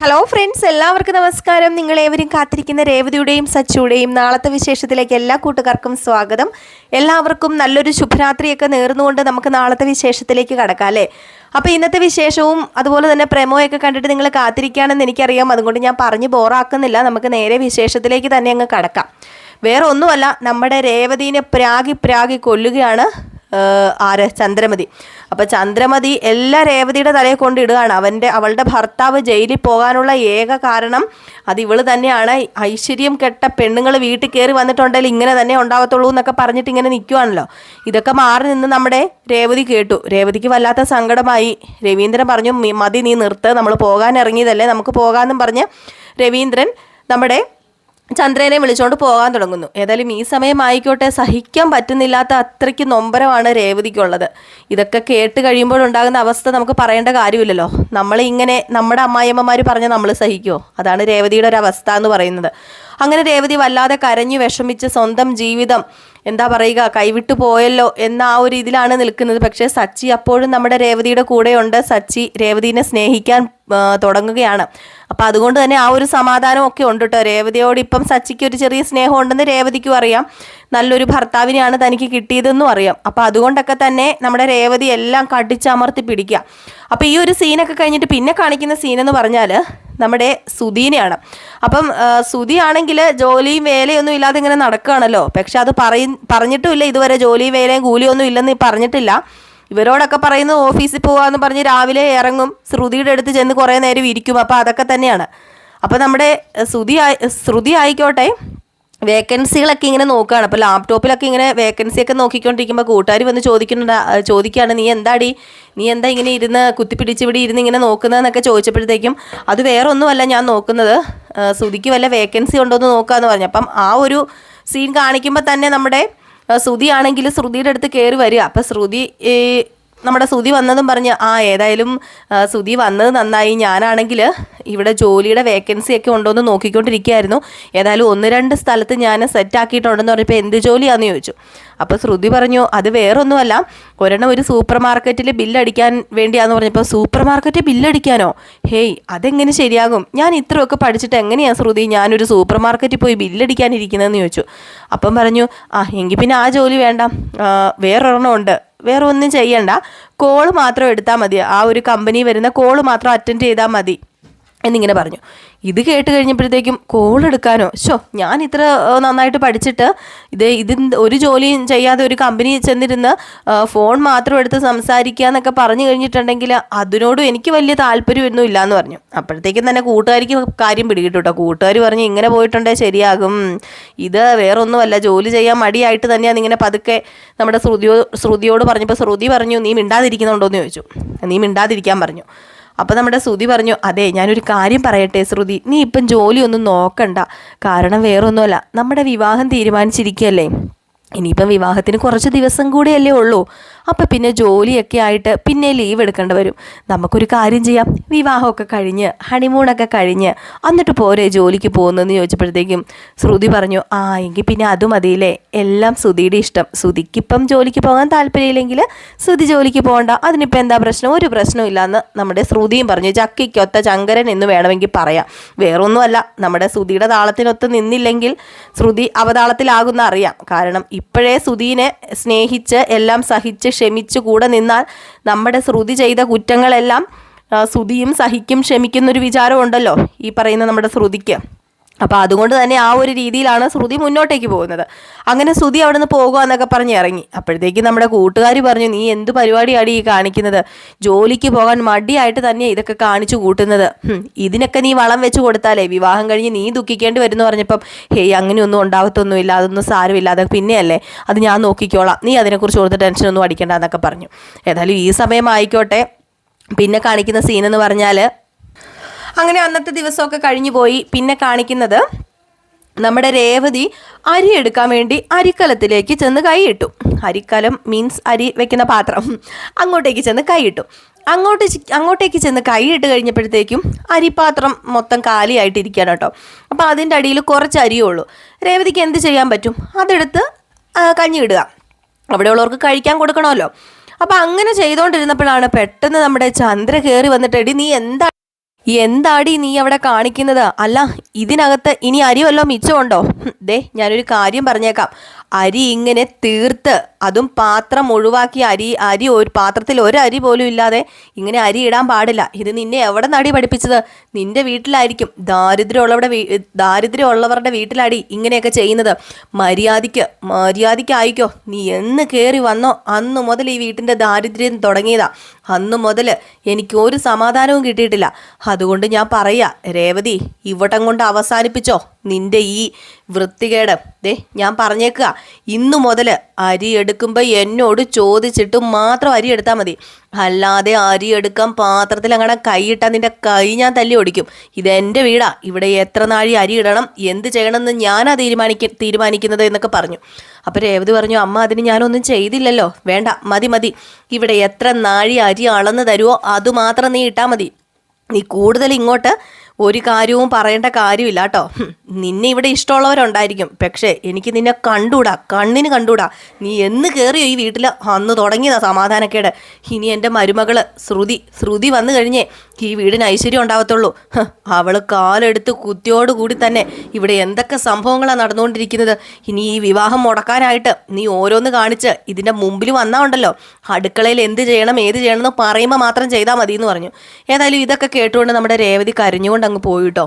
Hello friends എല്ലാവർക്കും നമസ്കാരം. നിങ്ങൾ ഏവരും കാത്തിരിക്കുന്ന രേവതിയുടെയും സച്ചുയുടെയും നാളത്തെ വിശേഷത്തിലേക്ക് എല്ലാ കൂട്ടുകാർക്കും സ്വാഗതം. എല്ലാവർക്കും നല്ലൊരു ശുഭരാത്രിയൊക്കെ നേർന്നുകൊണ്ട് നമുക്ക് നാളത്തെ വിശേഷത്തിലേക്ക് കടക്കാം അല്ലേ? അപ്പോൾ ഇന്നത്തെ വിശേഷവും അതുപോലെ തന്നെ പ്രമോയൊക്കെ കണ്ടിട്ട് നിങ്ങൾ കാത്തിരിക്കുകയാണെന്ന് എനിക്കറിയാം. അതുകൊണ്ട് ഞാൻ പറഞ്ഞ് ബോറാക്കുന്നില്ല. നമുക്ക് നേരെ വിശേഷത്തിലേക്ക് തന്നെ അങ്ങ് കടക്കാം. വേറെ ഒന്നുമല്ല നമ്മുടെ രേവതിനെ പ്രാഗി പ്രാഗി കൊല്ലുകയാണ് ആര്? ചന്ദ്രമതി. അപ്പൊ ചന്ദ്രമതി എല്ലാ രേവതിയുടെ തലയെ കൊണ്ട് ഇടുകയാണ്. അവന്റെ അവളുടെ ഭർത്താവ് ജയിലിൽ പോകാനുള്ള ഏക കാരണം അത് ഇവൾ തന്നെയാണ്. ഐശ്വര്യം കെട്ട പെണ്ണുങ്ങൾ വീട്ടിൽ കയറി വന്നിട്ടുണ്ടെങ്കിൽ ഇങ്ങനെ തന്നെ ഉണ്ടാവത്തുള്ളൂ എന്നൊക്കെ പറഞ്ഞിട്ട് ഇങ്ങനെ നിൽക്കുവാണല്ലോ ഇതൊക്കെ മാറി നിന്ന് നമ്മുടെ രേവതി കേട്ടു. രേവതിക്ക് വല്ലാത്ത സങ്കടമായി. രവീന്ദ്രൻ പറഞ്ഞു "മി- മതി നീ നിർത്ത്. നമ്മൾ പോകാൻ ഇറങ്ങിയതല്ലേ? നമുക്ക് പോകാമെന്നും പറഞ്ഞ് രവീന്ദ്രൻ നമ്മുടെ ചന്ദ്രനെ വിളിച്ചുകൊണ്ട് പോകാൻ തുടങ്ങുന്നു. ഏതായാലും ഈ സമയം ആയിക്കോട്ടെ സഹിക്കാൻ പറ്റുന്നില്ലാത്ത അത്രയ്ക്ക് നൊമ്പരമാണ് രേവതിക്കുള്ളത്. ഇതൊക്കെ കേട്ട് കഴിയുമ്പോഴുണ്ടാകുന്ന അവസ്ഥ നമുക്ക് പറയേണ്ട കാര്യമില്ലല്ലോ. നമ്മൾ ഇങ്ങനെ നമ്മുടെ അമ്മായിയമ്മമാർ പറഞ്ഞാൽ നമ്മൾ സഹിക്കുമോ അതാണ് രേവതിയുടെ ഒരു അവസ്ഥ എന്ന് പറയുന്നത്. അങ്ങനെ രേവതി വല്ലാതെ കരഞ്ഞു വിഷമിച്ച് സ്വന്തം ജീവിതം എന്താ പറയുക കൈവിട്ടു പോയല്ലോ എന്ന ആ ഒരു ഇതിലാണ് നിൽക്കുന്നത്. പക്ഷേ സച്ചി അപ്പോഴും നമ്മുടെ രേവതിയുടെ കൂടെയുണ്ട്. സച്ചി രേവതിനെ സ്നേഹിക്കാൻ തുടങ്ങുകയാണ്. അപ്പം അതുകൊണ്ട് തന്നെ ആ ഒരു സമാധാനം ഒക്കെ ഉണ്ട് കേട്ടോ രേവതിയോട് ഇപ്പം സച്ചിക്ക് ഒരു ചെറിയ സ്നേഹം ഉണ്ടെന്ന് രേവതിക്കും അറിയാം. നല്ലൊരു ഭർത്താവിനെയാണ് തനിക്ക് കിട്ടിയതെന്നും അറിയാം. അപ്പം അതുകൊണ്ടൊക്കെ തന്നെ നമ്മുടെ രേവതി എല്ലാം കടിച്ചമർത്തി പിടിക്കുക അപ്പം ഈ ഒരു സീനൊക്കെ കഴിഞ്ഞിട്ട് പിന്നെ കാണിക്കുന്ന സീനെന്ന് പറഞ്ഞാൽ നമ്മുടെ സുധീനെയാണ്. അപ്പം സുധിയാണെങ്കിൽ ജോലിയും വേലയൊന്നും ഇല്ലാതെ ഇങ്ങനെ നടക്കുകയാണല്ലോ. പക്ഷെ അത് പറയ പറഞ്ഞിട്ടുമില്ല ഇതുവരെ ജോലിയും വേലയും കൂലിയൊന്നും ഇല്ലെന്ന് പറഞ്ഞിട്ടില്ല. ഇവരോടൊക്കെ പറയുന്നത് ഓഫീസിൽ പോകാമെന്ന് പറഞ്ഞ് രാവിലെ ഇറങ്ങും ശ്രുതിയുടെ അടുത്ത് ചെന്ന് കുറേ നേരം ഇരിക്കും. അപ്പോൾ അതൊക്കെ തന്നെയാണ്. അപ്പോൾ നമ്മുടെ ശ്രുതി ശ്രുതി ആയിക്കോട്ടെ വേക്കൻസികളൊക്കെ ഇങ്ങനെ നോക്കുകയാണ്. അപ്പോൾ ലാപ്ടോപ്പിലൊക്കെ ഇങ്ങനെ വേക്കൻസി ഒക്കെ നോക്കിക്കൊണ്ടിരിക്കുമ്പോൾ കൂട്ടുകാർ വന്ന് ചോദിക്കുന്നുണ്ട് ചോദിക്കുകയാണ് നീ എന്താടി? നീ എന്താ ഇങ്ങനെ ഇരുന്ന് കുത്തിപ്പിടിച്ച് ഇവിടെ ഇരുന്ന് ഇങ്ങനെ നോക്കുന്നതെന്നൊക്കെ ചോദിച്ചപ്പോഴത്തേക്കും അത് വേറെ ഒന്നുമല്ല ഞാൻ നോക്കുന്നത് ശ്രുതിക്ക് വല്ല വേക്കൻസി ഉണ്ടോ എന്ന് നോക്കുക എന്ന് പറഞ്ഞു. അപ്പം ആ ഒരു സീൻ കാണിക്കുമ്പോൾ തന്നെ നമ്മുടെ ശ്രുതിയാണെങ്കിൽ ശ്രുതിയുടെ അടുത്ത് കയറി വരിക. അപ്പം ശ്രുതി നമ്മുടെ സുതി വന്നതും പറഞ്ഞ് ആ ഏതായാലും സുതി വന്നത് നന്നായി. ഞാനാണെങ്കിൽ ഇവിടെ ജോലിയുടെ വേക്കൻസി ഒക്കെ ഉണ്ടോ എന്ന് നോക്കിക്കൊണ്ടിരിക്കുകയായിരുന്നു. ഏതായാലും ഒന്ന് രണ്ട് സ്ഥലത്ത് ഞാൻ സെറ്റ് ആക്കിയിട്ടുണ്ടെന്ന് പറഞ്ഞപ്പോൾ എന്ത് ജോലിയാണെന്ന് ചോദിച്ചു. അപ്പോൾ ശ്രുതി പറഞ്ഞു അത് വേറൊന്നുമല്ല. ഒരെണ്ണം ഒരു സൂപ്പർ മാർക്കറ്റിൽ ബില്ലടിക്കാൻ വേണ്ടിയാന്ന് പറഞ്ഞപ്പോൾ സൂപ്പർ മാർക്കറ്റിൽ ബില്ലടിക്കാനോ? ഹേയ് അതെങ്ങനെ ശരിയാകും? ഞാൻ ഇത്രയൊക്കെ പഠിച്ചിട്ട് എങ്ങനെയാണ് ശ്രുതി ഞാനൊരു സൂപ്പർ മാർക്കറ്റിൽ പോയി ബില്ലടിക്കാനിരിക്കുന്നതെന്ന് ചോദിച്ചു. അപ്പം പറഞ്ഞു ആ എങ്കിൽ പിന്നെ ആ ജോലി വേണ്ട. വേറൊരെണ്ണം ഉണ്ട്. വേറെ ഒന്നും ചെയ്യണ്ട. കോൾ മാത്രം എടുത്താൽ മതി. ആ ഒരു കമ്പനി വരുന്ന കോൾ മാത്രം അറ്റൻഡ് ചെയ്താൽ മതി. എന്നിങ്ങനെ പറഞ്ഞു. ഇത് കേട്ട് കഴിഞ്ഞപ്പോഴത്തേക്കും കോൾ എടുക്കാനോ? ഷോ ഞാൻ ഇത്ര നന്നായിട്ട് പഠിച്ചിട്ട് ഇത് ഇത് ഒരു ജോലിയും ചെയ്യാതെ ഒരു കമ്പനി ചെന്നിരുന്ന് ഫോൺ മാത്രം എടുത്ത് സംസാരിക്കുക എന്നൊക്കെ പറഞ്ഞു കഴിഞ്ഞിട്ടുണ്ടെങ്കിൽ അതിനോടും എനിക്ക് വലിയ താല്പര്യമൊന്നും ഇല്ല എന്ന് പറഞ്ഞു. അപ്പോഴത്തേക്കും തന്നെ കൂട്ടുകാരിക്ക് കാര്യം പിടികിട്ടു കേട്ടോ കൂട്ടുകാർ പറഞ്ഞു ഇങ്ങനെ പോയിട്ടുണ്ടേ ശരിയാകും. ഇത് വേറൊന്നുമല്ല ജോലി ചെയ്യാൻ മടിയായിട്ട് തന്നെയാണ് ഇങ്ങനെ പതുക്കെ നമ്മുടെ ശ്രുതിയോ ശ്രുതിയോട് പറഞ്ഞപ്പോൾ ശ്രുതി പറഞ്ഞു നീ മിണ്ടാതിരിക്കുന്നുണ്ടോ എന്ന് ചോദിച്ചു. നീ മിണ്ടാതിരിക്കാൻ പറഞ്ഞു. അപ്പോൾ നമ്മുടെ ശ്രുതി പറഞ്ഞു അതെ ഞാനൊരു കാര്യം പറയട്ടെ ശ്രുതി നീ ഇപ്പം ജോലിയൊന്നും നോക്കണ്ട. കാരണം വേറൊന്നുമല്ല നമ്മുടെ വിവാഹം തീരുമാനിച്ചിരിക്കുകയല്ലേ? ഇനിയിപ്പം വിവാഹത്തിന് കുറച്ച് ദിവസം കൂടെയല്ലേ ഉള്ളൂ. അപ്പം പിന്നെ ജോലിയൊക്കെ ആയിട്ട് പിന്നെ ലീവ് എടുക്കേണ്ടി വരും. നമുക്കൊരു കാര്യം ചെയ്യാം. വിവാഹമൊക്കെ കഴിഞ്ഞ് ഹണിമൂണൊക്കെ കഴിഞ്ഞ് എന്നിട്ട് പോരെ ജോലിക്ക് പോകുന്നതെന്ന് ചോദിച്ചപ്പോഴത്തേക്കും ശ്രുതി പറഞ്ഞു ആ എങ്കിൽ പിന്നെ അത് മതിയില്ലേ? എല്ലാം ശ്രുതിയുടെ ഇഷ്ടം. ശ്രുതിക്കിപ്പം ജോലിക്ക് പോകാൻ താല്പര്യമില്ലെങ്കിൽ ശ്രുതി ജോലിക്ക് പോകണ്ട. അതിനിപ്പോൾ എന്താ പ്രശ്നം? ഒരു പ്രശ്നവും ഇല്ലയെന്ന് നമ്മുടെ ശ്രുതിയും പറഞ്ഞു. ചക്കിക്കൊത്ത ചങ്കരൻ എന്ന് വേണമെങ്കിൽ പറയാം. വേറൊന്നുമല്ല. നമ്മുടെ ശ്രുതിയുടെ താളത്തിനൊത്ത് നിന്നില്ലെങ്കിൽ ശ്രുതി അവതാളത്തിലാകുന്ന അറിയാം. കാരണം ഇപ്പോഴേ ശ്രുതിനെ സ്നേഹിച്ച് എല്ലാം സഹിച്ച് ക്ഷമിച്ച് കൂടെ നിന്നാൽ നമ്മുടെ ശ്രുതി ചെയ്ത കുറ്റങ്ങളെല്ലാം ശ്രുതിയും സഹിക്കും ക്ഷമിക്കുന്നൊരു വിചാരമുണ്ടല്ലോ ഈ പറയുന്ന നമ്മുടെ ശ്രുതിക്ക്. അപ്പോൾ അതുകൊണ്ട് തന്നെ ആ ഒരു രീതിയിലാണ് ശ്രുതി മുന്നോട്ടേക്ക് പോകുന്നത്. അങ്ങനെ ശ്രുതി അവിടെ നിന്ന് പോകുക എന്നൊക്കെ പറഞ്ഞ് ഇറങ്ങി. അപ്പോഴത്തേക്ക് നമ്മുടെ കൂട്ടുകാർ പറഞ്ഞു നീ എന്ത് പരിപാടിയാണ് ഈ കാണിക്കുന്നത്? ജോലിക്ക് പോകാൻ മടിയായിട്ട് തന്നെ ഇതൊക്കെ കാണിച്ചു കൂട്ടുന്നത്. ഇതിനൊക്കെ നീ വളം വെച്ച് കൊടുത്താലേ വിവാഹം കഴിഞ്ഞ് നീ ദുഃഖിക്കേണ്ടി വരുമെന്ന് പറഞ്ഞപ്പം ഹേയ് അങ്ങനെയൊന്നും ഉണ്ടാവത്തൊന്നുമില്ല അതൊന്നും സാരമില്ല അതൊക്കെ പിന്നെയല്ലേ അത് ഞാൻ നോക്കിക്കോളാം. നീ അതിനെക്കുറിച്ച് ഓർത്ത് ടെൻഷനൊന്നും അടിക്കേണ്ട എന്നൊക്കെ പറഞ്ഞു. ഏതായാലും ഈ സമയം ആയിക്കോട്ടെ. പിന്നെ കാണിക്കുന്ന സീൻ എന്ന് പറഞ്ഞാൽ അങ്ങനെ അന്നത്തെ ദിവസമൊക്കെ കഴിഞ്ഞു പോയി. പിന്നെ കാണിക്കുന്നത് നമ്മുടെ രേവതി അരി എടുക്കാൻ വേണ്ടി അരിക്കലത്തിലേക്ക് ചെന്ന് കൈയിട്ടു അരിക്കലം മീൻസ് അരി വെക്കുന്ന പാത്രം. അങ്ങോട്ടേക്ക് ചെന്ന് കൈയിട്ടു അങ്ങോട്ട് അങ്ങോട്ടേക്ക് ചെന്ന് കൈയിട്ട് കഴിഞ്ഞപ്പോഴത്തേക്കും അരിപ്പാത്രം മൊത്തം കാലിയായിട്ടിരിക്കുകയാണ് കേട്ടോ. അപ്പോൾ അതിന്റെ അടിയിൽ കുറച്ച് അരിയേ ഉള്ളൂ. രേവതിക്ക് എന്ത് ചെയ്യാൻ പറ്റും? അതെടുത്ത് കഞ്ഞി ഇടുക. അവിടെയുള്ളവർക്ക് കഴിക്കാൻ കൊടുക്കണമല്ലോ. അപ്പോൾ അങ്ങനെ ചെയ്തുകൊണ്ടിരുന്നപ്പോഴാണ് പെട്ടെന്ന് നമ്മുടെ ചന്ദ്ര കയറി വന്നിട്ട് എടി നീ എന്താ എന്താടി നീ അവിടെ കാണിക്കുന്നത്? അല്ല ഇതിനകത്ത് ഇനി അരി വല്ലോ മിച്ചമുണ്ടോ ദേ ഞാനൊരു കാര്യം പറഞ്ഞേക്കാം. അരി ഇങ്ങനെ തീർത്ത് അതും പാത്രം ഒഴിവാക്കി അരി അരി ഒരു പാത്രത്തിൽ ഒരു അരി പോലും ഇല്ലാതെ ഇങ്ങനെ അരി ഇടാൻ പാടില്ല. ഇത് നിന്നെ എവിടെ നടി പഠിപ്പിച്ചത്? നിന്റെ വീട്ടിലായിരിക്കും. ദാരിദ്ര്യമുള്ളവരുടെ വീ ദാരിദ്ര്യമുള്ളവരുടെ വീട്ടിലടി ഇങ്ങനെയൊക്കെ ചെയ്യുന്നത്. മര്യാദയ്ക്ക് മര്യാദയ്ക്ക് ആയിക്കോ നീ എന്ന് കയറി വന്നോ? അന്ന് മുതൽ ഈ വീട്ടിന്റെ ദാരിദ്ര്യം തുടങ്ങിയതാ. അന്ന് മുതൽ എനിക്ക് ഒരു സമാധാനവും കിട്ടിയിട്ടില്ല. അതുകൊണ്ട് ഞാൻ പറയാ രേവതി ഇവിടം കൊണ്ട് അവസാനിപ്പിച്ചോ. നിന്റെ ഈ വൃത്തികേട്. ദേ ഞാൻ പറഞ്ഞേക്കുക. ഇന്നു മുതൽ അരി എടുക്കുമ്പോൾ എന്നോട് ചോദിച്ചിട്ട് മാത്രം അരി എടുത്താൽ മതി. അല്ലാതെ അരി എടുക്കാൻ പാത്രത്തിൽ അങ്ങനെ കൈയിട്ടാൽ നിന്റെ കൈ ഞാൻ തല്ലി ഓടിക്കും. ഇത് എന്റെ വീടാ. ഇവിടെ എത്ര നാഴി അരി ഇടണം എന്ത് ചെയ്യണമെന്ന് ഞാനാ തീരുമാനിക്ക തീരുമാനിക്കുന്നത് എന്നൊക്കെ പറഞ്ഞു. അപ്പോൾ രേവതി പറഞ്ഞു അമ്മ അതിന് ഞാനൊന്നും ചെയ്തില്ലല്ലോ. വേണ്ട മതി മതി. ഇവിടെ എത്ര നാഴി അരി അളന്ന് തരുമോ അതുമാത്രം നീ ഇട്ടാൽ മതി. നീ കൂടുതൽ ഇങ്ങോട്ട് ഒരു കാര്യവും പറയേണ്ട കാര്യമില്ല കേട്ടോ. നിന്നെ ഇവിടെ ഇഷ്ടമുള്ളവരുണ്ടായിരിക്കും. പക്ഷേ എനിക്ക് നിന്നെ കണ്ടൂടാ കണ്ണിന് കണ്ടൂടാ. നീ എന്ന് കയറിയോ ഈ വീട്ടിൽ അന്ന് തുടങ്ങിയതാ സമാധാനക്കേട്. ഇനി എന്റെ മരുമകൾ ശ്രുതി ശ്രുതി വന്നു കഴിഞ്ഞേ ഈ വീടിന് ഐശ്വര്യം ഉണ്ടാവത്തുള്ളൂ. അവൾ കാലെടുത്ത് കുത്തിയോടുകൂടി തന്നെ ഇവിടെ എന്തൊക്കെ സംഭവങ്ങളാണ് നടന്നുകൊണ്ടിരിക്കുന്നത്? ഇനി ഈ വിവാഹം മുടക്കാനായിട്ട് നീ ഓരോന്ന് കാണിച്ച് ഇതിന്റെ മുമ്പിൽ വന്നാ ഉണ്ടല്ലോ. അടുക്കളയിൽ എന്ത് ചെയ്യണം ഏത് ചെയ്യണം എന്ന് പറയുമ്പോൾ മാത്രം ചെയ്താൽ മതി എന്ന് പറഞ്ഞു. ഏതായാലും ഇതൊക്കെ കേട്ടുകൊണ്ട് നമ്മുടെ രേവതി കരഞ്ഞുകൊണ്ട് അങ്ങ് പോയിട്ടോ.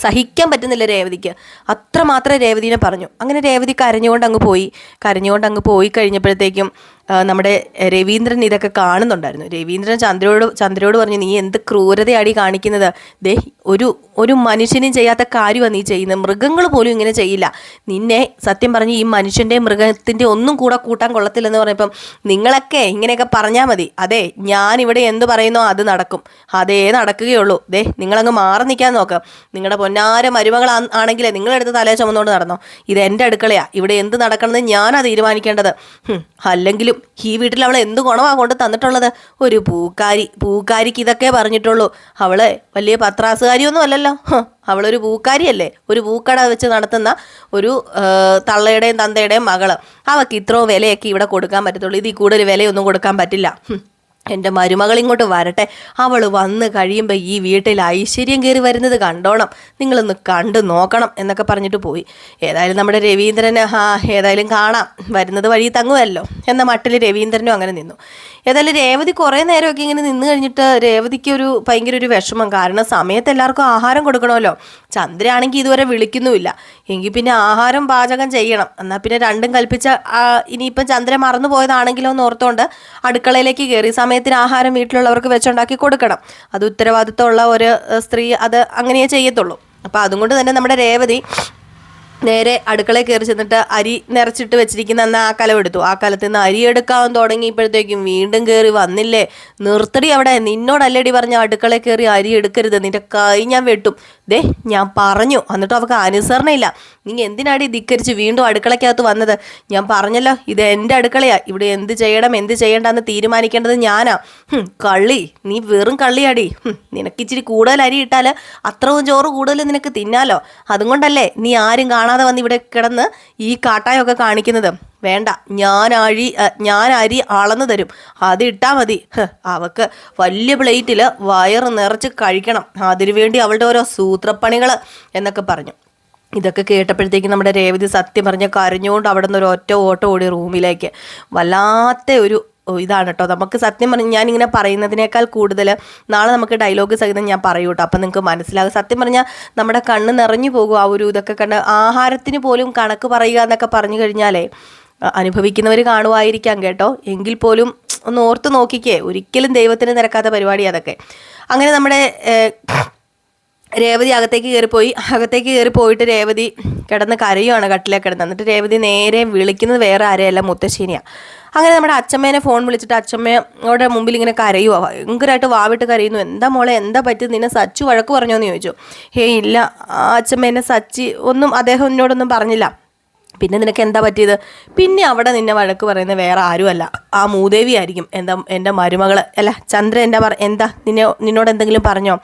സഹിക്കാൻ പറ്റുന്നില്ല രേവതിക്ക്. അത്രമാത്രം രേവതിനെ പറഞ്ഞു. അങ്ങനെ രേവതി കരഞ്ഞുകൊണ്ട് അങ്ങ് പോയി. കരഞ്ഞുകൊണ്ട് അങ്ങ് പോയി കഴിഞ്ഞപ്പോഴത്തേക്കും നമ്മുടെ രവീന്ദ്രൻ ഇതൊക്കെ കാണുന്നുണ്ടായിരുന്നു. രവീന്ദ്രൻ ചന്ദ്രയോട് ചന്ദ്രയോട് പറഞ്ഞു നീ എന്ത് ക്രൂരതയാടി കാണിക്കുന്നത്? ദേ ഒരു ഒരു മനുഷ്യനും ചെയ്യാത്ത കാര്യമാണ് നീ ചെയ്യുന്നത് മൃഗങ്ങൾ പോലും ഇങ്ങനെ ചെയ്യില്ല. നിന്നെ സത്യം പറഞ്ഞ് ഈ മനുഷ്യന്റെ മൃഗത്തിന്റെ ഒന്നും കൂടെ കൂട്ടാൻ കൊള്ളത്തില്ലെന്ന് പറഞ്ഞപ്പം നിങ്ങളൊക്കെ ഇങ്ങനെയൊക്കെ പറഞ്ഞാൽ മതി. അതെ ഞാൻ ഇവിടെ എന്ത് പറയുന്നോ അത് നടക്കും. അതേ നടക്കുകയുള്ളൂ. ദേ നിങ്ങളങ്ങ് മാറി നിൽക്കാൻ നോക്കാം. നിങ്ങളുടെ പൊന്നാര മരുമകൾ ആണെങ്കിലേ നിങ്ങളെടുത്ത് തലേ ചുമന്നുകൊണ്ട് നടന്നോ? ഇത് എന്റെ അടുക്കളയാണ് ഇവിടെ എന്ത് നടക്കണമെന്ന് ഞാനാണ് തീരുമാനിക്കേണ്ടത്. ഹും, അല്ലെങ്കിലും ഈ വീട്ടിൽ അവൾ എന്ത് ഗുണമാ കൊണ്ട് തന്നിട്ടുള്ളത്? ഒരു പൂക്കാരി പൂക്കാരിക്ക് ഇതൊക്കെ പറഞ്ഞിട്ടുള്ളൂ. അവൾ വലിയ പത്രാസുകാരിയൊന്നും അല്ലല്ലോ. അവളൊരു പൂക്കാരിയല്ലേ? ഒരു പൂക്കട വെച്ച് നടത്തുന്ന ഒരു തള്ളയുടെയും തന്തയുടെയും മകൾ. അവക്ക് ഇത്രയും വിലയൊക്കെ ഇവിടെ കൊടുക്കാൻ പറ്റത്തുള്ളൂ. ഇതിൽ കൂടുതൽ വിലയൊന്നും കൊടുക്കാൻ പറ്റില്ല. എന്റെ മരുമകൾ ഇങ്ങോട്ട് വരട്ടെ. അവൾ വന്ന് കഴിയുമ്പോൾ ഈ വീട്ടിൽ ഐശ്വര്യം കയറി വരുന്നത് കണ്ടോണം. നിങ്ങളൊന്ന് കണ്ടു നോക്കണം എന്നൊക്കെ പറഞ്ഞിട്ട് പോയി. ഏതായാലും നമ്മുടെ രവീന്ദ്രനെ ആ ഏതായാലും കാണാം. വരുന്നത് വഴി തങ്ങുമല്ലോ എന്ന മട്ടിൽ രവീന്ദ്രനും അങ്ങനെ നിന്നു. ഏതായാലും രേവതി കുറേ നേരമൊക്കെ ഇങ്ങനെ നിന്ന് കഴിഞ്ഞിട്ട് രേവതിക്ക് ഒരു ഭയങ്കര ഒരു വിഷമം. കാരണം സമയത്ത് എല്ലാവർക്കും ആഹാരം കൊടുക്കണമല്ലോ. ചന്ദ്രയാണെങ്കിൽ ഇതുവരെ വിളിക്കുന്നുമില്ല. എങ്കിൽ പിന്നെ ആഹാരം പാചകം ചെയ്യണം. എന്നാൽ പിന്നെ രണ്ടും കൽപ്പിച്ച ഇനിയിപ്പം ചന്ദ്രൻ മറന്നു പോയതാണെങ്കിലോ എന്ന് ഓർത്തുകൊണ്ട് അടുക്കളയിലേക്ക് കയറി സമയത്തിന് ആഹാരം വീട്ടിലുള്ളവർക്ക് വെച്ചുണ്ടാക്കി കൊടുക്കണം. അത് ഉത്തരവാദിത്തമുള്ള ഒരു സ്ത്രീ അത് അങ്ങനെയേ ചെയ്യത്തുള്ളൂ. അപ്പോൾ അതുകൊണ്ട് തന്നെ നമ്മുടെ രേവതി നേരെ അടുക്കളയിൽ കയറി ചെന്നിട്ട് അരി നിറച്ചിട്ട് വെച്ചിരിക്കുന്ന അന്ന് ആ കലം എടുത്തു. ആ കലത്തിൽ നിന്ന് അരി എടുക്കാൻ തുടങ്ങിയപ്പോഴത്തേക്കും വീണ്ടും കയറി വന്നില്ലേ? നിർത്തടി അവിടെ. നിന്നോടല്ലടി പറഞ്ഞ അടുക്കളയിൽ കയറി അരി എടുക്കരുത്. നിന്റെ കൈ ഞാൻ വെട്ടും. ദേ ഞാൻ പറഞ്ഞു. എന്നിട്ട് അവൾക്ക് അനുസരണയില്ല. നീ എന്തിനാടി ധിക്കരിച്ച് വീണ്ടും അടുക്കളയ്ക്കകത്ത് വന്നത്? ഞാൻ പറഞ്ഞല്ലോ ഇത് എന്റെ അടുക്കളയാ. ഇവിടെ എന്ത് ചെയ്യണം എന്ത് ചെയ്യണ്ടെന്ന് തീരുമാനിക്കേണ്ടത് ഞാനാ. കള്ളി. നീ വെറും കള്ളിയാടി. നിനക്ക് ഇച്ചിരി കൂടുതൽ അരി ഇട്ടാൽ അത്രയും ചോറ് കൂടുതൽ നിനക്ക് തിന്നാലോ. അതുകൊണ്ടല്ലേ നീ ആരും കാണാതെ വന്ന് ഇവിടെ കിടന്ന് ഈ കാട്ടായൊക്കെ കാണിക്കുന്നത്. വേണ്ട ഞാൻ അഴി ഞാൻ അരി അളന്നു തരും. അത് ഇട്ടാൽ മതി. അവക്ക് വലിയ പ്ലേറ്റിൽ വയറ് നിറച്ച് കഴിക്കണം. അതിനുവേണ്ടി അവളുടെ ഓരോ സൂത്രപ്പണികൾ എന്നൊക്കെ പറഞ്ഞു. ഇതൊക്കെ കേട്ടപ്പോഴത്തേക്കും നമ്മുടെ രേവതി സത്യം പറഞ്ഞ് കരഞ്ഞുകൊണ്ട് അവിടെ നിന്ന് ഒരു ഒറ്റ ഓട്ടം ഓടി റൂമിലേക്ക്. വല്ലാത്ത ഒരു ഇതാണ് കേട്ടോ നമുക്ക് സത്യം പറഞ്ഞ് ഞാനിങ്ങനെ പറയുന്നതിനേക്കാൾ കൂടുതൽ നാളെ നമുക്ക് ഡയലോഗ് സഹിതം ഞാൻ പറയൂ കേട്ടോ അപ്പം നിങ്ങൾക്ക് മനസ്സിലാകും സത്യം പറഞ്ഞാൽ നമ്മുടെ കണ്ണ് നിറഞ്ഞു പോകും ആ ഒരു ഇതൊക്കെ കണ്ട് ആഹാരത്തിന് പോലും കണക്ക് പറയുക എന്നൊക്കെ പറഞ്ഞു കഴിഞ്ഞാലേ അനുഭവിക്കുന്നവർ കാണുമായിരിക്കാം കേട്ടോ. എങ്കിൽ പോലും ഒന്ന് ഓർത്ത് നോക്കിക്കേ. ഒരിക്കലും ദൈവത്തിന് നിരക്കാത്ത പരിപാടി അതൊക്കെ. അങ്ങനെ നമ്മുടെ രേവതി അകത്തേക്ക് കയറിപ്പോയി. അകത്തേക്ക് കയറി പോയിട്ട് രേവതി കിടന്ന് കരയുവാണ് കട്ടിലേക്ക് കിടന്ന്. എന്നിട്ട് രേവതി നേരെ വിളിക്കുന്നത് വേറെ ആരെയല്ല മുത്തശ്ശേനിയാണ് അങ്ങനെ നമ്മുടെ അച്ഛമ്മേനെ ഫോൺ വിളിച്ചിട്ട് അച്ഛമ്മയോടെ മുമ്പിൽ ഇങ്ങനെ കരയുക ഭയങ്കരമായിട്ട് വാവിട്ട് കരയുന്നു. എന്താ മോളെ എന്താ പറ്റി നിന്നെ സച്ചു വഴക്ക് പറഞ്ഞോ എന്ന് ചോദിച്ചു. ഹേയ് ഇല്ല. അച്ഛമ്മേനെ സച്ചി ഒന്നും അദ്ദേഹം എന്നോടൊന്നും പറഞ്ഞില്ല. പിന്നെ നിനക്ക് എന്താ പറ്റിയത്? പിന്നെ അവിടെ നിന്നെ വഴക്ക് പറയുന്ന വേറെ ആരുമല്ല. ആ മൂദേവി ആയിരിക്കും. എന്താ എന്റെ മരുമകൾ. അല്ല ചന്ദ്ര എന്താ പറ എന്താ? നിന്നെ നിന്നോട് എന്തെങ്കിലും പറഞ്ഞോ?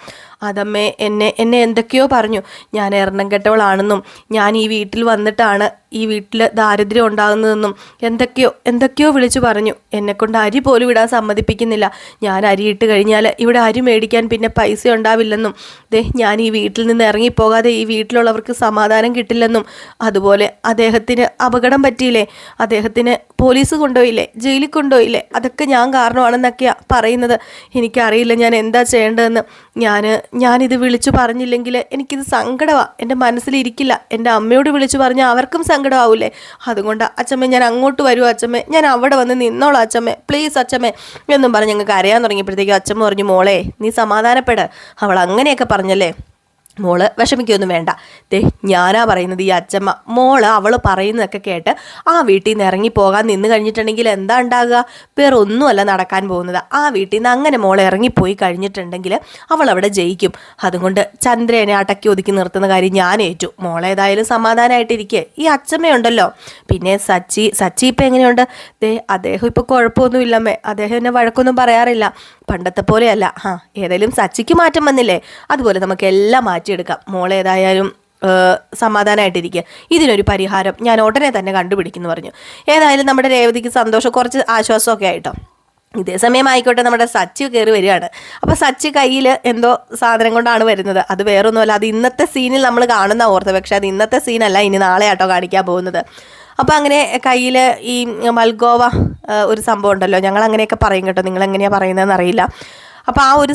അതമ്മേ എന്നെ എന്നെ എന്തൊക്കെയോ പറഞ്ഞു. ഞാൻ എറണം കെട്ടവളാണെന്നും ഞാൻ ഈ വീട്ടിൽ വന്നിട്ടാണ് ഈ വീട്ടിൽ ദാരിദ്ര്യം ഉണ്ടാകുന്നതെന്നും എന്തൊക്കെയോ എന്തൊക്കെയോ വിളിച്ചു പറഞ്ഞു. എന്നെക്കൊണ്ട് അരി പോലും ഇടാൻ സമ്മതിപ്പിക്കുന്നില്ല. ഞാൻ അരി ഇട്ട് കഴിഞ്ഞാൽ ഇവിടെ അരി മേടിക്കാൻ പിന്നെ പൈസ ഉണ്ടാവില്ലെന്നും ദേ ഞാൻ ഈ വീട്ടിൽ നിന്ന് ഇറങ്ങിപ്പോകാതെ ഈ വീട്ടിലുള്ളവർക്ക് സമാധാനം കിട്ടില്ലെന്നും അതുപോലെ അദ്ദേഹത്തിന് അപകടം പറ്റിയില്ലേ? അദ്ദേഹത്തിന് പോലീസ് കൊണ്ടുപോയില്ലേ? ജയിലിൽ കൊണ്ടുപോയില്ലേ? അതൊക്കെ ഞാൻ കാരണമാണെന്നൊക്കെയാണ് പറയുന്നത്. എനിക്കറിയില്ല ഞാൻ എന്താ ചെയ്യേണ്ടതെന്ന്. ഞാൻ ഞാനിത് വിളിച്ചു പറഞ്ഞില്ലെങ്കിൽ എനിക്കിത് സങ്കടമാണ് എന്റെ മനസ്സിലിരിക്കില്ല. എന്റെ അമ്മയോട് വിളിച്ചു പറഞ്ഞാൽ അവർക്കും സങ്കടമാവൂലേ അതുകൊണ്ട് അച്ഛമ്മ ഞാൻ അങ്ങോട്ട് വരുമോ അച്ഛമ്മേ ഞാൻ അവിടെ വന്ന് നിന്നോളാം അച്ഛമ്മേ പ്ലീസ് അച്ഛമ്മേ എന്നും പറഞ്ഞ് ഞങ്ങൾക്ക് അറിയാൻ തുടങ്ങിയപ്പോഴത്തേക്കും അച്ഛമ്മ പറഞ്ഞു മോളെ നീ സമാധാനപ്പെട്. അവൾ അങ്ങനെയൊക്കെ പറഞ്ഞല്ലേ? മോൾ വിഷമിക്കൊന്നും വേണ്ട. ദേ ഞാനാ പറയുന്നത് ഈ അച്ഛമ്മ മോൾ അവൾ പറയുന്നതൊക്കെ കേട്ട് ആ വീട്ടിൽ നിന്ന് ഇറങ്ങി പോകാൻ നിന്ന് കഴിഞ്ഞിട്ടുണ്ടെങ്കിൽ എന്താ ഉണ്ടാകുക? വേറെ ഒന്നുമല്ല നടക്കാൻ പോകുന്നത്. ആ വീട്ടിൽ നിന്ന് അങ്ങനെ മോൾ ഇറങ്ങിപ്പോയി കഴിഞ്ഞിട്ടുണ്ടെങ്കിൽ അവൾ അവിടെ ജയിക്കും. അതുകൊണ്ട് ചന്ദ്രനെ അടക്കി ഒതുക്കി നിർത്തുന്ന കാര്യം ഞാൻ ഏറ്റു. മോളേതായാലും സമാധാനമായിട്ടിരിക്കേ. ഈ അച്ഛമ്മയുണ്ടല്ലോ പിന്നെ സച്ചി സച്ചി ഇപ്പം എങ്ങനെയുണ്ട്? ദേ അദ്ദേഹം ഇപ്പോൾ കുഴപ്പമൊന്നുമില്ലമ്മേ അദ്ദേഹം എന്നെ വഴക്കൊന്നും പറയാറില്ല. പണ്ടത്തെ പോലെയല്ല. ആ ഏതായാലും സച്ചിക്ക് മാറ്റം വന്നില്ലേ? അതുപോലെ നമുക്ക് എല്ലാം മാറ്റിയെടുക്കാം. മോളേതായാലും സമാധാനമായിട്ടിരിക്കുക ഇതിനൊരു പരിഹാരം ഞാൻ ഉടനെ തന്നെ കണ്ടുപിടിക്കുന്നു പറഞ്ഞു. ഏതായാലും നമ്മുടെ രേവതിക്ക് സന്തോഷം കുറച്ച് ആശ്വാസമൊക്കെ ആയിട്ടോ. ഇതേ സമയം ആയിക്കോട്ടെ നമ്മുടെ സച്ചി കയറി വരികയാണ്. അപ്പോൾ സച്ചി കയ്യിൽ എന്തോ സാധനം കൊണ്ടാണ് വരുന്നത്. അത് വേറൊന്നുമല്ല അത് ഇന്നത്തെ സീനിൽ നമ്മൾ കാണുന്ന ഓർത്ത്. പക്ഷേ അത് ഇന്നത്തെ സീനല്ല ഇനി നാളെ ആട്ടോ കാണിക്കാൻ പോകുന്നത്. അപ്പോൾ അങ്ങനെ കയ്യിൽ ഈ മൽഗോവ ഒരു സംഭവം ഉണ്ടല്ലോ. ഞങ്ങൾ അങ്ങനെയൊക്കെ പറയും കേട്ടോ. നിങ്ങൾ എങ്ങനെയാണ് പറയുന്നതെന്ന് അറിയില്ല. അപ്പോൾ ആ ഒരു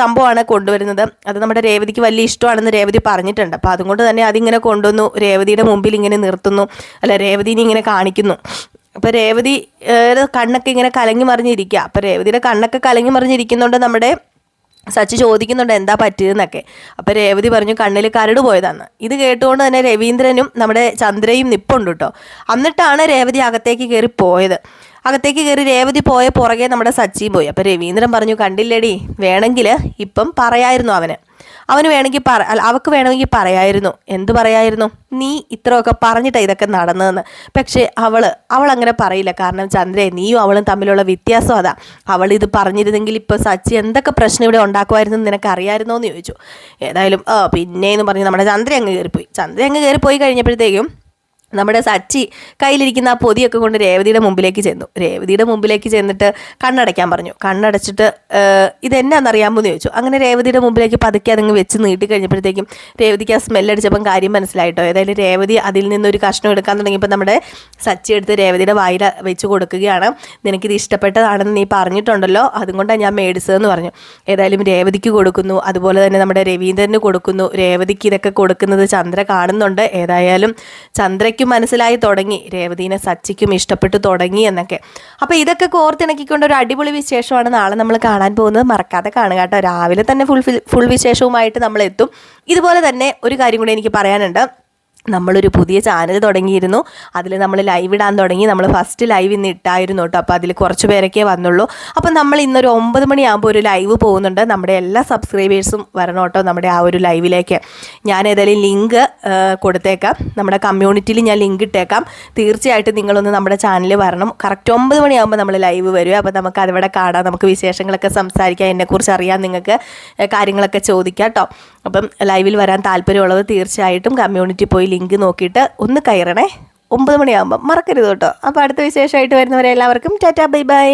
സംഭവമാണ് കൊണ്ടുവരുന്നത്. അത് നമ്മുടെ രേവതിക്ക് വലിയ ഇഷ്ടമാണെന്ന് രേവതി പറഞ്ഞിട്ടുണ്ട്. അപ്പോൾ അതുകൊണ്ട് തന്നെ അതിങ്ങനെ കൊണ്ടുവന്നു. രേവതിയുടെ മുമ്പിൽ ഇങ്ങനെ നിർത്തുന്നു. അല്ല രേവതിനെ ഇങ്ങനെ കാണിക്കുന്നു. അപ്പോൾ രേവതി കണ്ണൊക്കെ ഇങ്ങനെ കലങ്ങി മറിഞ്ഞിരിക്കുക. അപ്പോൾ രേവതിയുടെ കണ്ണൊക്കെ കലങ്ങി മറിഞ്ഞിരിക്കുന്നുണ്ട് നമ്മുടെ സച്ചി ചോദിക്കുന്നുണ്ട് എന്താ പറ്റിയതെന്നൊക്കെ? അപ്പോൾ രേവതി പറഞ്ഞു കണ്ണിൽ കരട് പോയതാണ് ഇത് കേട്ടുകൊണ്ട് തന്നെ രവീന്ദ്രനും നമ്മുടെ ചന്ദ്രയും നിപ്പുണ്ട് കേട്ടോ. എന്നിട്ടാണ് രേവതി അകത്തേക്ക് കയറി പോയത്. അകത്തേക്ക് കയറി രേവതി പോയ പുറകെ നമ്മുടെ സച്ചി പോയി. അപ്പോൾ രവീന്ദ്രൻ പറഞ്ഞു കണ്ടില്ലേടി വേണമെങ്കിൽ ഇപ്പം പറയായിരുന്നു അവന്. അവന് വേണമെങ്കിൽ പറ അവക്ക് വേണമെങ്കിൽ പറയായിരുന്നു. എന്ത് പറയായിരുന്നു? നീ ഇത്രയൊക്കെ പറഞ്ഞിട്ട് ഇതൊക്കെ നടന്നതെന്ന്. പക്ഷേ അവൾ അവൾ അങ്ങനെ പറയില്ല. കാരണം ചന്ദ്രേ നീയും അവളും തമ്മിലുള്ള വ്യത്യാസം അതാ. അവൾ ഇത് പറഞ്ഞിരുന്നെങ്കിൽ ഇപ്പോൾ സച്ചി എന്തൊക്കെ പ്രശ്നം ഇവിടെ ഉണ്ടാക്കുമായിരുന്നു നിനക്ക് അറിയായിരുന്നോ എന്ന് ചോദിച്ചു. ഏതായാലും ആ പിന്നേന്ന് പറഞ്ഞ് നമ്മുടെ ചന്ദ്ര അങ്ങ് കയറിപ്പോയി. ചന്ദ്ര അങ്ങ് കയറിപ്പോയി കഴിഞ്ഞപ്പോഴത്തേക്കും നമ്മുടെ സച്ചി കയ്യിലിരിക്കുന്ന ആ പൊതിയൊക്കെ കൊണ്ട് രേവതിയുടെ മുമ്പിലേക്ക് ചെന്നു. രേവതിയുടെ മുമ്പിലേക്ക് ചെന്നിട്ട് കണ്ണടയ്ക്കാൻ പറഞ്ഞു. കണ്ണടച്ചിട്ട് ഇതെന്നാണെന്നറിയാമോ എന്ന് ചോദിച്ചു. അങ്ങനെ രേവതിയുടെ മുമ്പിലേക്ക് പതുക്കെ അതങ്ങ് വെച്ച് നീട്ടി കഴിഞ്ഞപ്പോഴത്തേക്കും രേവതിക്ക് ആ സ്മെല്ലടിച്ചപ്പം കാര്യം മനസ്സിലായിട്ടോ? ഏതായാലും രേവതി അതിൽ നിന്നൊരു കഷ്ണം എടുക്കാൻ തുടങ്ങിയപ്പോൾ നമ്മുടെ സച്ചി എടുത്ത് രേവതിയുടെ വായിൽ വെച്ച് കൊടുക്കുകയാണ്. നിനക്കിത് ഇഷ്ടപ്പെട്ടതാണെന്ന് നീ പറഞ്ഞിട്ടുണ്ടല്ലോ. അതുകൊണ്ടാണ് ഞാൻ മേടിച്ചതെന്ന് പറഞ്ഞു. ഏതായാലും രേവതിക്ക് കൊടുക്കുന്നു. അതുപോലെ തന്നെ നമ്മുടെ രവീന്ദ്രന് കൊടുക്കുന്നു. രേവതിക്ക് ഇതൊക്കെ കൊടുക്കുന്നത് ചന്ദ്ര കാണുന്നുണ്ട്. ഏതായാലും ചന്ദ്രയ്ക്ക് രേവതിക്കും മനസ്സിലായി തുടങ്ങി. രേവതീനെ സച്ചിക്കും ഇഷ്ടപ്പെട്ടു തുടങ്ങി എന്നൊക്കെ. അപ്പോൾ ഇതൊക്കെ കോർത്തിണക്കിക്കൊണ്ട് ഒരു അടിപൊളി വിശേഷമാണ് നാളെ നമ്മൾ കാണാൻ പോകുന്നത്. മറക്കാതെ കാണുക കേട്ടോ. രാവിലെ തന്നെ ഫുൾ ഫുൾ വിശേഷവുമായിട്ട് നമ്മൾ എത്തും. ഇതുപോലെ തന്നെ ഒരു കാര്യം കൂടി എനിക്ക് പറയാനുണ്ട്. നമ്മളൊരു പുതിയ ചാനൽ തുടങ്ങിയിരുന്നു. അതിൽ നമ്മൾ ലൈവ് ഇടാൻ തുടങ്ങി. നമ്മൾ ഫസ്റ്റ് ലൈവ് ഇന്ന് ഇട്ടായിരുന്നു കേട്ടോ അപ്പോൾ അതിൽ കുറച്ച് പേരൊക്കെ വന്നുള്ളൂ. അപ്പോൾ നമ്മൾ ഇന്നൊരു ഒമ്പത് മണിയാകുമ്പോൾ ഒരു ലൈവ് പോകുന്നുണ്ട്. നമ്മുടെ എല്ലാ സബ്സ്ക്രൈബേഴ്സും വരണം കേട്ടോ നമ്മുടെ ആ ഒരു ലൈവിലേക്ക് ഞാൻ ഏതായാലും ലിങ്ക് കൊടുത്തേക്കാം. നമ്മുടെ കമ്മ്യൂണിറ്റിയിൽ ഞാൻ ലിങ്ക് ഇട്ടേക്കാം. തീർച്ചയായിട്ടും നിങ്ങളൊന്ന് നമ്മുടെ ചാനലിൽ വരണം. കറക്റ്റ് ഒമ്പത് മണിയാകുമ്പോൾ നമ്മൾ ലൈവ് വരും. അപ്പോൾ നമുക്ക് അതിവിടെ കാണാം. നമുക്ക് വിശേഷങ്ങളൊക്കെ സംസാരിക്കാം. എന്നെക്കുറിച്ച് അറിയാം. നിങ്ങൾക്ക് കാര്യങ്ങളൊക്കെ ചോദിക്കാം കേട്ടോ അപ്പം ലൈവിൽ വരാൻ താല്പര്യമുള്ളത് തീർച്ചയായിട്ടും കമ്മ്യൂണിറ്റി പോയി ലിങ്ക് നോക്കിയിട്ട് ഒന്ന് കയറണേ. ഒമ്പത് മണിയാകുമ്പം മറക്കരുത് കേട്ടോ. അപ്പോൾ അടുത്ത വിശേഷമായിട്ട് വരുന്നവരെ എല്ലാവർക്കും ടാറ്റാ ബൈ ബൈ.